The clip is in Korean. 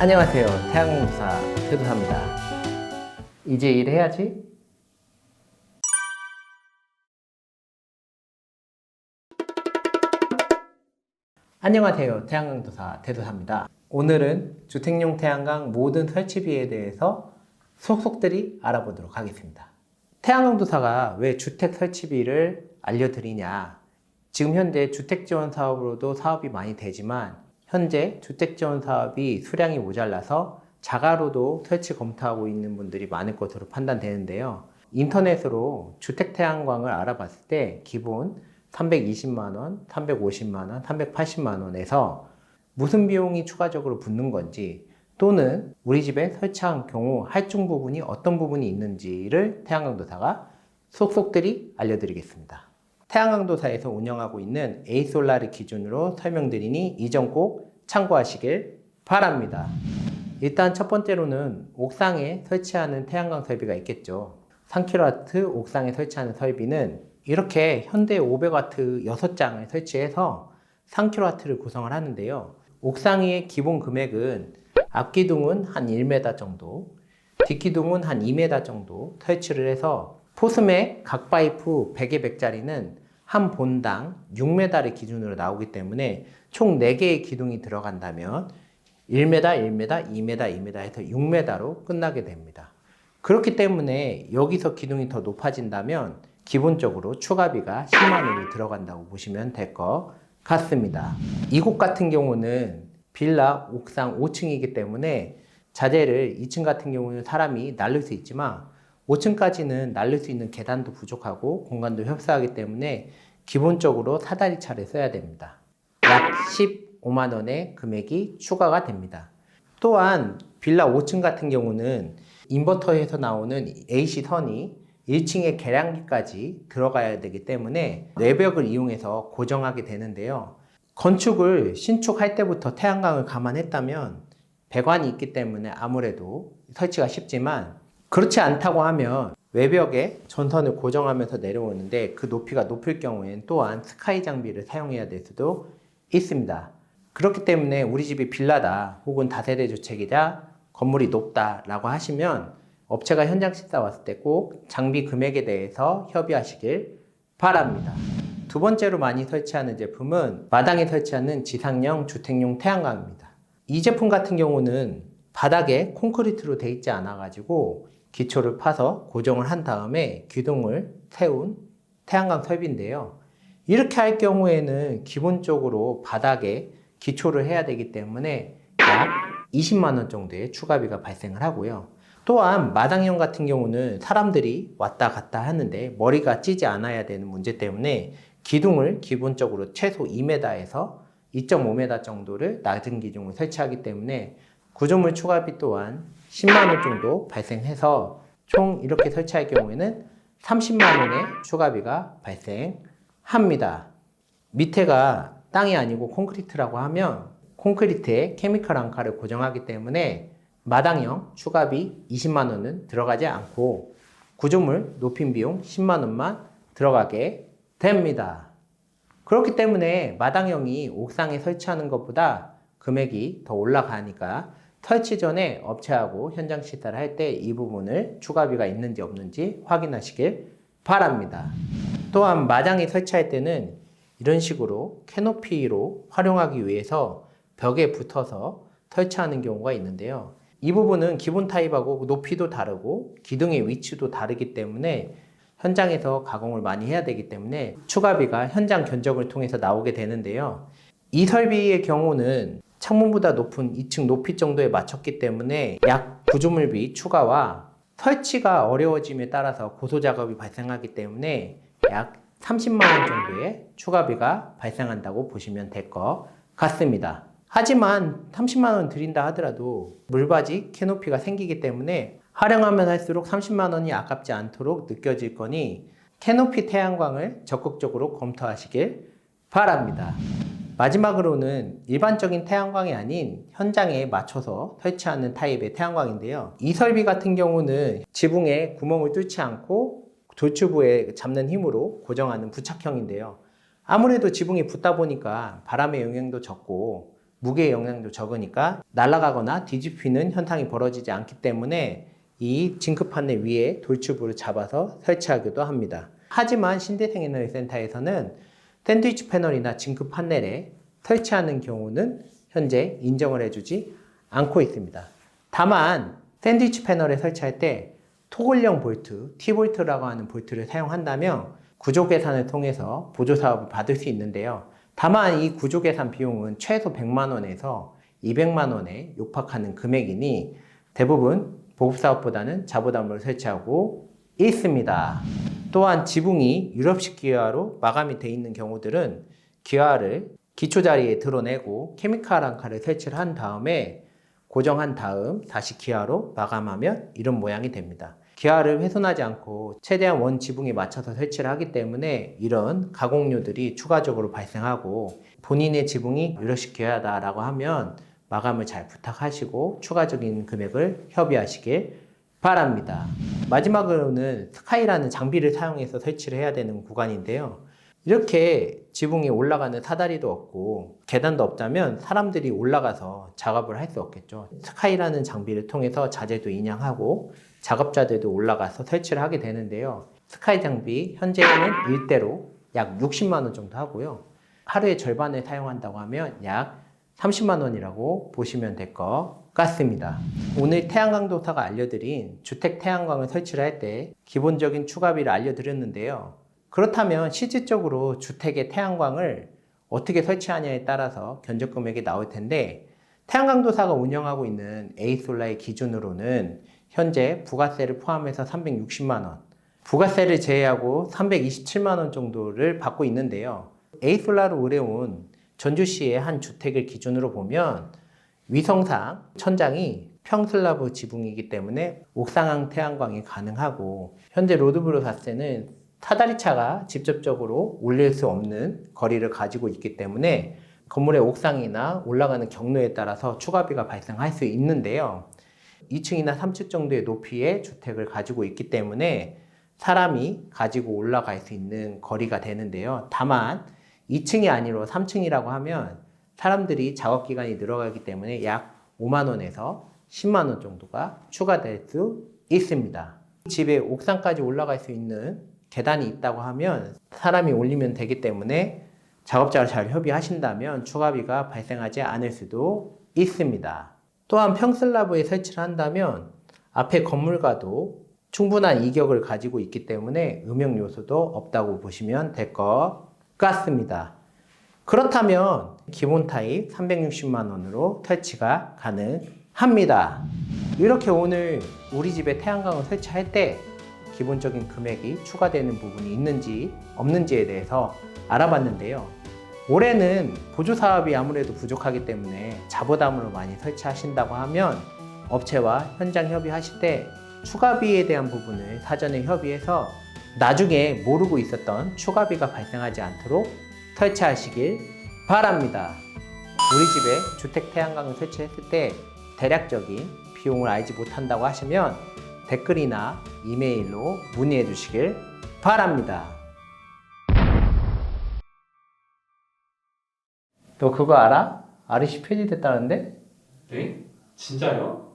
안녕하세요. 태양공사 태도사입니다. 이제 일해야지. 안녕하세요. 태양광도사 태도사입니다. 오늘은 주택용 태양광 모든 설치비에 대해서 속속들이 알아보도록 하겠습니다. 태양광도사가 왜 주택 설치비를 알려드리냐? 지금 현재 주택 지원 사업으로도 사업이 많이 되지만 현재 주택 지원 사업이 수량이 모자라서 자가로도 설치 검토하고 있는 분들이 많을 것으로 판단되는데요. 인터넷으로 주택 태양광을 알아봤을 때 기본 320만 원, 350만 원, 380만 원에서 무슨 비용이 추가적으로 붙는 건지 또는 우리 집에 설치한 경우 할증 부분이 어떤 부분이 있는지를 태양광 도사가 속속들이 알려드리겠습니다. 태양광도사에서 운영하고 있는 에이솔라를 기준으로 설명드리니 이 점 꼭 참고하시길 바랍니다. 일단 첫 번째로는 옥상에 설치하는 태양광 설비가 있겠죠. 3kW 옥상에 설치하는 설비는 이렇게 현대 500W 6장을 설치해서 3kW를 구성을 하는데요. 옥상 위의 기본 금액은 앞기둥은 한 1m 정도, 뒷기둥은 한 2m 정도 설치를 해서 포스맥 각 파이프 100에 100짜리는 한 본당 6m를 기준으로 나오기 때문에 총 4개의 기둥이 들어간다면 1m, 1m, 2m, 2m 해서 6m로 끝나게 됩니다. 그렇기 때문에 여기서 기둥이 더 높아진다면 기본적으로 추가비가 10만 원이 들어간다고 보시면 될 것 같습니다. 이곳 같은 경우는 빌라 옥상 5층이기 때문에 자재를 2층 같은 경우는 사람이 날릴 수 있지만 5층까지는 날릴 수 있는 계단도 부족하고 공간도 협소하기 때문에 기본적으로 사다리 차를 써야 됩니다. 약 15만 원의 금액이 추가가 됩니다. 또한 빌라 5층 같은 경우는 인버터에서 나오는 AC 선이 1층의 계량기까지 들어가야 되기 때문에 외벽을 이용해서 고정하게 되는데요. 건축을 신축할 때부터 태양광을 감안했다면 배관이 있기 때문에 아무래도 설치가 쉽지만 그렇지 않다고 하면 외벽에 전선을 고정하면서 내려오는데 그 높이가 높을 경우에는 또한 스카이 장비를 사용해야 될 수도 있습니다. 그렇기 때문에 우리 집이 빌라다 혹은 다세대 주택이다 건물이 높다라고 하시면 업체가 현장 식사 왔을 때 꼭 장비 금액에 대해서 협의하시길 바랍니다. 두 번째로 많이 설치하는 제품은 마당에 설치하는 지상형 주택용 태양광입니다. 이 제품 같은 경우는 바닥에 콘크리트로 되어 있지 않아 가지고 기초를 파서 고정을 한 다음에 기둥을 세운 태양광 설비인데요. 이렇게 할 경우에는 기본적으로 바닥에 기초를 해야 되기 때문에 약 20만 원 정도의 추가비가 발생을 하고요. 또한 마당형 같은 경우는 사람들이 왔다 갔다 하는데 머리가 찌지 않아야 되는 문제 때문에 기둥을 기본적으로 최소 2m에서 2.5m 정도를 낮은 기둥을 설치하기 때문에 구조물 추가비 또한 10만 원 정도 발생해서 총 이렇게 설치할 경우에는 30만 원의 추가비가 발생합니다. 밑에가 땅이 아니고 콘크리트라고 하면 콘크리트에 케미컬 앙카를 고정하기 때문에 마당형 추가비 20만 원은 들어가지 않고 구조물 높임 비용 10만 원만 들어가게 됩니다. 그렇기 때문에 마당형이 옥상에 설치하는 것보다 금액이 더 올라가니까 설치 전에 업체하고 현장 시타를 할 때 이 부분을 추가비가 있는지 없는지 확인하시길 바랍니다. 또한 마당에 설치할 때는 이런 식으로 캐노피로 활용하기 위해서 벽에 붙어서 설치하는 경우가 있는데요. 이 부분은 기본 타입하고 높이도 다르고 기둥의 위치도 다르기 때문에 현장에서 가공을 많이 해야 되기 때문에 추가비가 현장 견적을 통해서 나오게 되는데요. 이 설비의 경우는 창문보다 높은 2층 높이 정도에 맞췄기 때문에 약 구조물비 추가와 설치가 어려워짐에 따라서 고소 작업이 발생하기 때문에 약 30만 원 정도의 추가비가 발생한다고 보시면 될 것 같습니다. 하지만 30만 원 드린다 하더라도 물바지 캐노피가 생기기 때문에 활용하면 할수록 30만 원이 아깝지 않도록 느껴질 거니 캐노피 태양광을 적극적으로 검토하시길 바랍니다. 마지막으로는 일반적인 태양광이 아닌 현장에 맞춰서 설치하는 타입의 태양광인데요. 이 설비 같은 경우는 지붕에 구멍을 뚫지 않고 돌출부에 잡는 힘으로 고정하는 부착형인데요. 아무래도 지붕이 붙다 보니까 바람의 영향도 적고 무게 영향도 적으니까 날아가거나 뒤집히는 현상이 벌어지지 않기 때문에 이 징크 판넬 위에 돌출부를 잡아서 설치하기도 합니다. 하지만 신대생 에너지 센터에서는 샌드위치 패널이나 징크 판넬에 설치하는 경우는 현재 인정을 해주지 않고 있습니다. 다만 샌드위치 패널에 설치할 때 토글형 볼트, T볼트라고 하는 볼트를 사용한다면 구조 계산을 통해서 보조 사업을 받을 수 있는데요. 다만 이 구조 계산 비용은 최소 100만 원에서 200만 원에 육박하는 금액이니 대부분 보급 사업보다는 자부담으로 설치하고 있습니다. 또한 지붕이 유럽식 기화로 마감이 되어 있는 경우들은 기화를 기초 자리에 드러내고 케미칼 앙카를 설치를 한 다음에 고정한 다음 다시 기화로 마감하면 이런 모양이 됩니다. 기화를 훼손하지 않고 최대한 원 지붕에 맞춰서 설치를 하기 때문에 이런 가공료들이 추가적으로 발생하고 본인의 지붕이 유럽식 기화다라고 하면 마감을 잘 부탁하시고 추가적인 금액을 협의하시길 바랍니다. 마지막으로는 스카이라는 장비를 사용해서 설치를 해야 되는 구간인데요. 이렇게 지붕에 올라가는 사다리도 없고 계단도 없다면 사람들이 올라가서 작업을 할 수 없겠죠. 스카이라는 장비를 통해서 자재도 인양하고 작업자들도 올라가서 설치를 하게 되는데요. 스카이 장비 현재는 일대로 약 60만 원 정도 하고요. 하루에 절반을 사용한다고 하면 약 30만 원이라고 보시면 될 것 같습니다. 오늘 태양광도사가 알려드린 주택 태양광을 설치를 할 때 기본적인 추가비를 알려드렸는데요. 그렇다면 실질적으로 주택의 태양광을 어떻게 설치하냐에 따라서 견적 금액이 나올 텐데 태양광도사가 운영하고 있는 에이솔라의 기준으로는 현재 부가세를 포함해서 360만 원, 부가세를 제외하고 327만 원 정도를 받고 있는데요. 에이솔라로 의뢰온 전주시의 한 주택을 기준으로 보면 위성상 천장이 평슬라브 지붕이기 때문에 옥상항 태양광이 가능하고 현재 로드브로 자세는 사다리차가 직접적으로 올릴 수 없는 거리를 가지고 있기 때문에 건물의 옥상이나 올라가는 경로에 따라서 추가비가 발생할 수 있는데요. 2층이나 3층 정도의 높이의 주택을 가지고 있기 때문에 사람이 가지고 올라갈 수 있는 거리가 되는데요. 다만 2층이 아니로 3층이라고 하면 사람들이 작업 기간이 늘어가기 때문에 약 5만 원에서 10만 원 정도가 추가될 수 있습니다. 집에 옥상까지 올라갈 수 있는 계단이 있다고 하면 사람이 올리면 되기 때문에 작업자와 잘 협의하신다면 추가비가 발생하지 않을 수도 있습니다. 또한 평슬라브에 설치를 한다면 앞에 건물과도 충분한 이격을 가지고 있기 때문에 음영 요소도 없다고 보시면 될 것 같습니다. 그렇다면 기본 타입 360만 원으로 설치가 가능합니다. 이렇게 오늘 우리 집에 태양광을 설치할 때 기본적인 금액이 추가되는 부분이 있는지 없는지에 대해서 알아봤는데요. 올해는 보조 사업이 아무래도 부족하기 때문에 자부담으로 많이 설치하신다고 하면 업체와 현장 협의하실 때 추가비에 대한 부분을 사전에 협의해서 나중에 모르고 있었던 추가비가 발생하지 않도록 설치하시길 바랍니다. 우리 집에 주택 태양광을 설치했을 때 대략적인 비용을 알지 못한다고 하시면 댓글이나 이메일로 문의해 주시길 바랍니다. 너 그거 알아? REC 폐지됐다는데? 네? 진짜요?